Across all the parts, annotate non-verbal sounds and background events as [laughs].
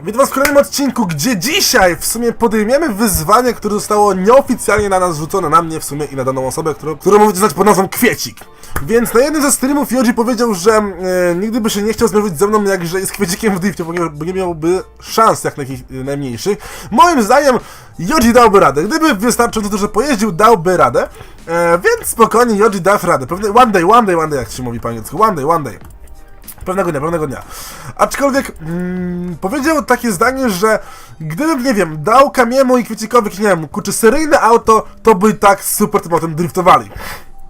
Witam was w kolejnym odcinku, gdzie dzisiaj w sumie podejmiemy wyzwanie, które zostało nieoficjalnie na nas rzucone, na mnie w sumie i na daną osobę, którą, którą możecie znać pod nazwą Kwiecik. Więc na jednym ze streamów Joji powiedział, że e, nigdy by się nie chciał zmierzyć ze mną, jak że jest kwiecikiem w drifcie, bo nie, miałby szans jak najki- najmniejszych. Moim zdaniem Joji dałby radę. Gdyby wystarczyło to, pojeździł, dałby radę. E, więc spokojnie Joji da radę. Pewnie one day, one day, one day, jak się mówi po angielsku. One day, one day. Pewnego dnia, pewnego dnia. Aczkolwiek mm, powiedział takie zdanie, że gdybym, nie wiem, dał Kamiemu i Kwiecikowi, nie wiem, kurczę, seryjne auto, to by tak super tym autem driftowali.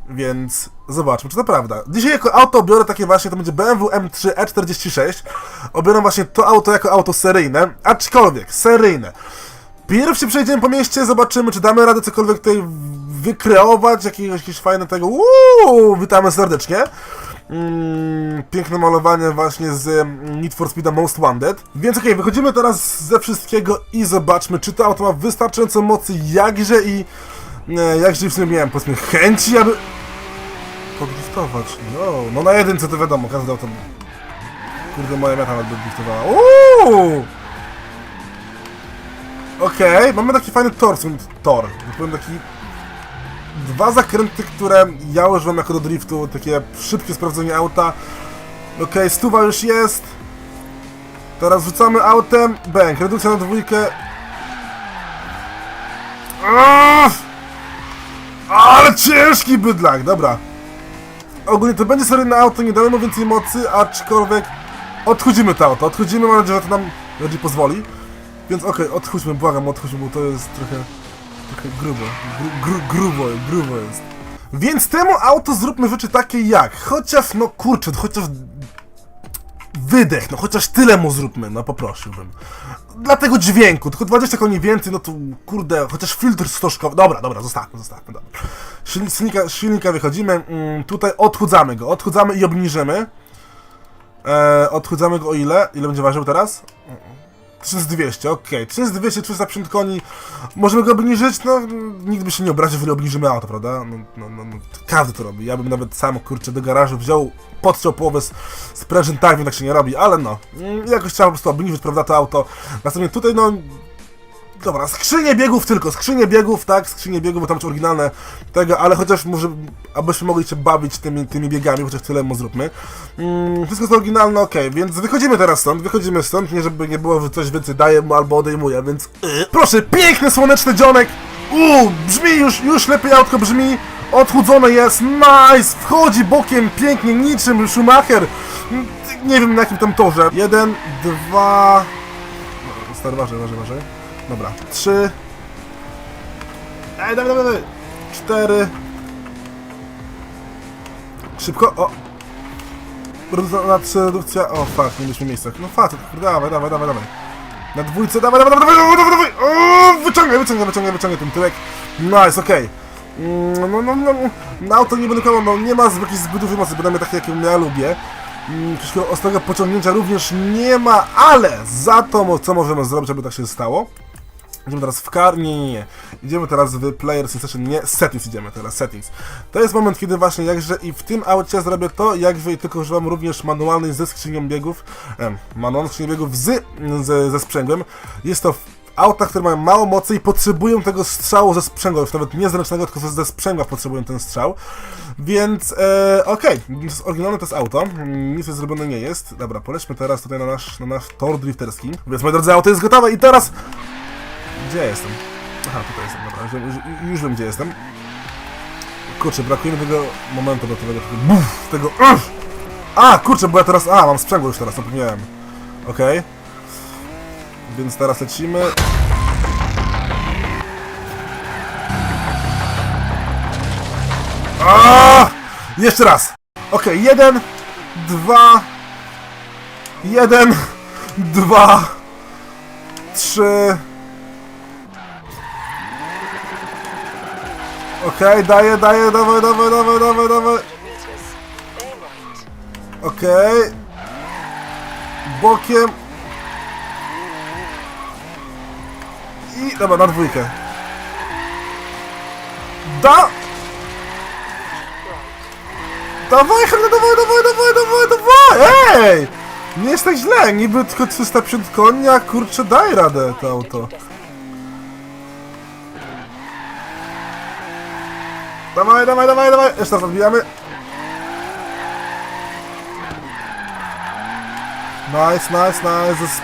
Więc zobaczmy, czy to prawda. Dzisiaj jako auto biorę takie właśnie, to będzie BMW M3 E46. Obiorę właśnie to auto jako auto seryjne, aczkolwiek seryjne. Pierwszy przejdziemy po mieście, zobaczymy, czy damy radę cokolwiek tutaj wykreować, jakiegoś, jakieś fajne tego. Uuu, witamy serdecznie. Mm, piękne malowanie właśnie z mm, Need for Speed Most Wanted. Więc okej, wychodzimy teraz ze wszystkiego i zobaczmy, czy to auto ma wystarczająco mocy, jakże i e, jakże w sumie miałem, powiedzmy, chęci, aby podriftować. No, no na jedynce to wiadomo, każdy auto... Kurde, moja meta nawet by driftowała. Uuu! Okej, mamy taki fajny tor, tor, powiem taki dwa zakręty, które ja używam jako do driftu, takie szybkie sprawdzenie auta. Okej, stuwa już jest. Teraz rzucamy autem. Bęk, redukcja na dwójkę. Uff! Ale ciężki bydlak, dobra. Ogólnie to będzie seryjne auto, nie damy mu więcej mocy, aczkolwiek odchudzimy to auto, odchudzimy, mam nadzieję, że to nam bardziej pozwoli. Więc okej, odchudźmy, błagam, odchudźmy, bo to jest trochę... Trochę grubo, gru, gru, grubo, grubo jest. Więc temu auto zróbmy rzeczy takie jak, chociaż, no kurczę, chociaż wydech, no chociaż tyle mu zróbmy, no poprosiłbym. Dla tego dźwięku, tylko 20 koni więcej, no to kurde, chociaż filtr stożkowy, dobra, dobra, zostawmy, zostawmy, dobra. Silni- Silnika, silnika wychodzimy, mm, tutaj odchudzamy go, odchudzamy i obniżymy. E, odchudzamy go o ile? Ile będzie ważył teraz? 1200, okej. 1200, 350 koni. Możemy go obniżyć? No, nikt by się nie obraził, jeżeli obniżymy auto, prawda? No, no, no, no, każdy to robi. Ja bym nawet sam, kurczę, do garażu wziął, podciął połowę z, z prężyn, tak się nie robi, ale no. mm, Jakoś trzeba po prostu obniżyć, prawda, to auto. Następnie tutaj, no... Dobra, skrzynie biegów tylko, skrzynie biegów, tak, skrzynie biegów, bo tam jest oryginalne tego, ale chociaż może, abyśmy mogli się bawić tymi, tymi biegami, chociaż tyle mu zróbmy. Mm, wszystko jest oryginalne, okej, więc wychodzimy teraz stąd, wychodzimy stąd, nie żeby nie było, że coś więcej mu albo odejmuje, więc... Yy. Proszę, piękny słoneczny dzionek! Uuu, brzmi już, już lepiej autko brzmi, odchudzone jest, nice, wchodzi bokiem pięknie, niczym Schumacher. Mm, Nie wiem na jakim tam torze. Jeden, dwa... Stary, uważaj, uważaj, uważaj. Dobra, trzy... Ej, dawaj, dawaj, dawaj! Cztery... Szybko, o! Redukcja, o fuck, nie mieliśmy miejsca. No fuck, dawaj, dawaj, dawaj, dawaj. Na dwójce, dawaj, dawaj, dawaj, dawaj, dawaj, dawaj, o, wyciągaj, wyciągaj, wyciągaj, wyciągaj ten tyłek. Nice, okej. Mm, No, no, no, na auto nie będę kłamał, no nie ma jakiejś zbyt dużej mocy, bynajmniej takie, jakie ja lubię. Mm, Takiego ostrego pociągnięcia również nie ma, ale za to, co możemy zrobić, aby tak się stało? Idziemy teraz w car, nie, nie, nie. Idziemy teraz w Players in Session, nie, settings idziemy teraz, settings. To jest moment, kiedy właśnie jakże i w tym aucie zrobię to, jakże tylko używam również manualnej ze skrzynią biegów, em, manualnej skrzynią biegów z, z, ze sprzęgłem. Jest to w autach, które mają mało mocy i potrzebują tego strzału ze sprzęgła, już nawet nie z ręcznego, tylko ze sprzęgła potrzebują ten strzał. Więc, e, okej, jest oryginalne to jest auto, nic zrobione nie jest. Dobra, polećmy teraz tutaj na nasz, na nasz tor drifterski. Więc, moi drodzy, auto jest gotowe i teraz gdzie ja jestem? Aha, tutaj jestem, dobra, już, już, wiem gdzie jestem. Kurczę, brakuje mi tego momentu do tego, tego buf, tego uff! A, kurczę, bo ja teraz, a, mam sprzęgło już teraz, zapomniałem. Okej. Więc teraz lecimy. A! Jeszcze raz! Okej, jeden, dwa, jeden, dwa, trzy, Okej, daję, daję, dawaj, dawaj, dawaj, dawaj, dawaj. Okej. Bokiem. I dobra, na dwójkę. Da! Dawaj, Helena, dawaj, dawaj, dawaj, dawaj, dawaj! Ej! Nie jest tak źle, niby tylko 350 koni, a kurczę daj radę to auto. Dawaj, dawaj, dawaj, dawaj! Jeszcze raz odbijamy. Nice, nice, nice.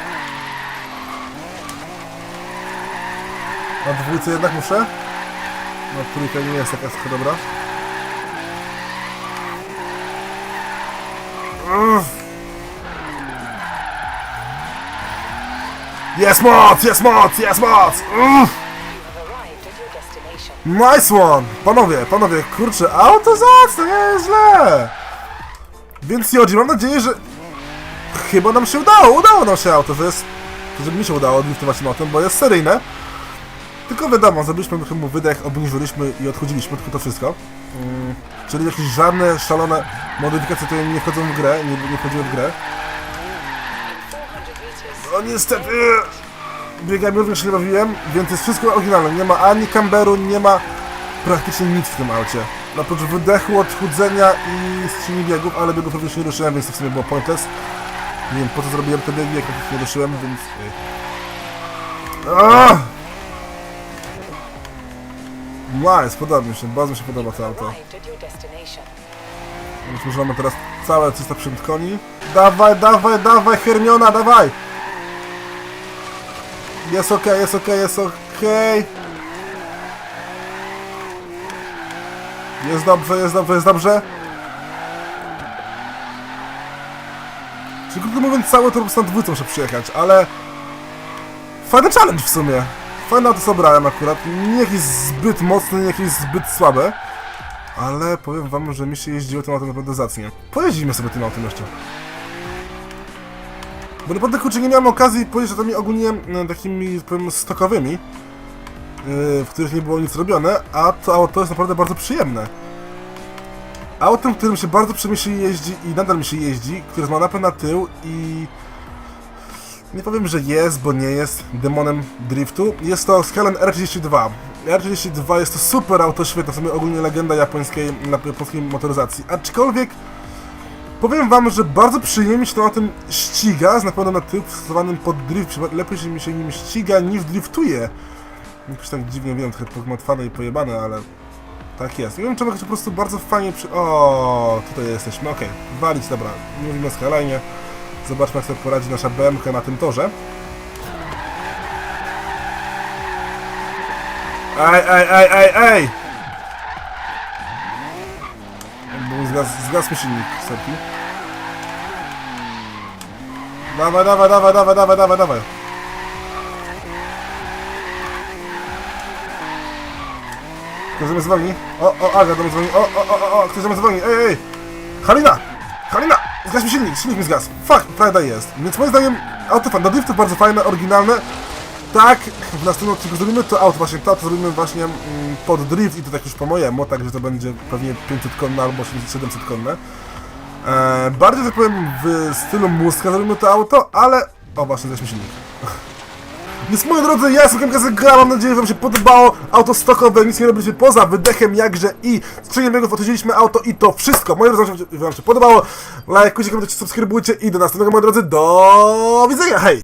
Na dwójce jednak muszę. Na trójkę nie jest taka trochę dobra. Jest moc, jest moc, jest moc! Uff. Nice one! Panowie, panowie, kurczę, auto zacne, nie jest źle! Więc Jodzi, mam nadzieję, że chyba nam się udało, udało nam się auto, to jest, żeby mi się udało driftować tym autem, bo jest seryjne. Tylko wiadomo, zrobiliśmy trochę mu wydech, obniżyliśmy i odchodziliśmy, tylko to wszystko. Mm, czyli jakieś żadne szalone modyfikacje tutaj nie wchodzą w grę, nie, nie wchodziły w grę. 400 meters. No niestety biegami również nie bawiłem, więc jest wszystko oryginalne. Nie ma ani camberu, nie ma praktycznie nic w tym aucie. Oprócz wydechu, odchudzenia i skrzyni biegów, ale biegów również nie ruszyłem, więc to w sumie było pointless. Nie wiem po co zrobiłem te biegi, jak nie ruszyłem, więc... Aaaa! Nice, podoba mi się, bardzo mi się podoba to auto. Więc mamy teraz całe 350 koni. Dawaj, dawaj, dawaj, Hermiona, dawaj! Jest okej, jest okej, jest okej. Jest dobrze, jest dobrze, jest dobrze. Czyli krótko mówiąc, cały to na dwójce muszę przyjechać, ale... Fajny challenge w sumie. Fajne auto sobie brałem akurat. Nie jakieś zbyt mocne, nie jakieś zbyt słabe. Ale powiem wam, że mi się jeździło tym autem naprawdę zacnie. Pojeździmy sobie tym autem jeszcze. Bo naprawdę kurczę nie miałem okazji pojeździć mi ogólnie e, takimi powiem stokowymi, yy, w których nie było nic robione, a to auto jest naprawdę bardzo przyjemne. Autem, którym się bardzo przyjemnie jeździ i nadal mi się jeździ, który ma napęd na tył i nie powiem, że jest, bo nie jest demonem driftu. Jest to Skalen R32. R32 jest to super auto, świetne, w sumie ogólnie legenda japońskiej, japońskiej motoryzacji. Aczkolwiek powiem wam, że bardzo przyjemnie się to na tym ściga, z napędem na tył stosowanym pod drift. Lepiej się mi się nim ściga niż driftuje. Jakoś tak dziwnie wiem, trochę pogmatwane i pojebane, ale tak jest. Nie wiem, czemu po prostu bardzo fajnie przy... O, tutaj jesteśmy, okej. Walić, dobra. Mówimy o Skyline. Zobaczmy, jak sobie poradzi nasza BMK na tym torze. Ej, ej, ej, ej, ej! Bo zgas, zgasł mi silnik, serki. Dawaj, dawaj, dawaj, dawaj, dawaj, dawaj, dawaj. Ktoś do mnie dzwoni? O, o, Aga do mnie dzwoni. O, o, o, o, ktoś do mnie dzwoni. Ej, ej! Halina! Halina! Zgaś mi silnik, silnik mi zgasł. Fuck, prawda jest. Więc moim zdaniem auto fan, do driftu bardzo fajne, oryginalne. Tak, w następnym odcinku zrobimy to auto właśnie, to auto zrobimy właśnie mm, pod drift i to tak już po mojemu, także to będzie pewnie 500 konne albo 700 konne. E, bardziej tak powiem w stylu muska zrobimy to auto, ale... O właśnie, mi silnik. [laughs] Więc moi drodzy, ja jestem Kamikaze mam nadzieję, że wam się podobało. Auto stokowe, nic nie robiliśmy poza wydechem jakże i skrzynią biegów otworzyliśmy auto i to wszystko. Moi drodzy, jeśli wam się podobało, lajkujcie, komentujcie, subskrybujcie i do następnego, moi drodzy, do widzenia, hej!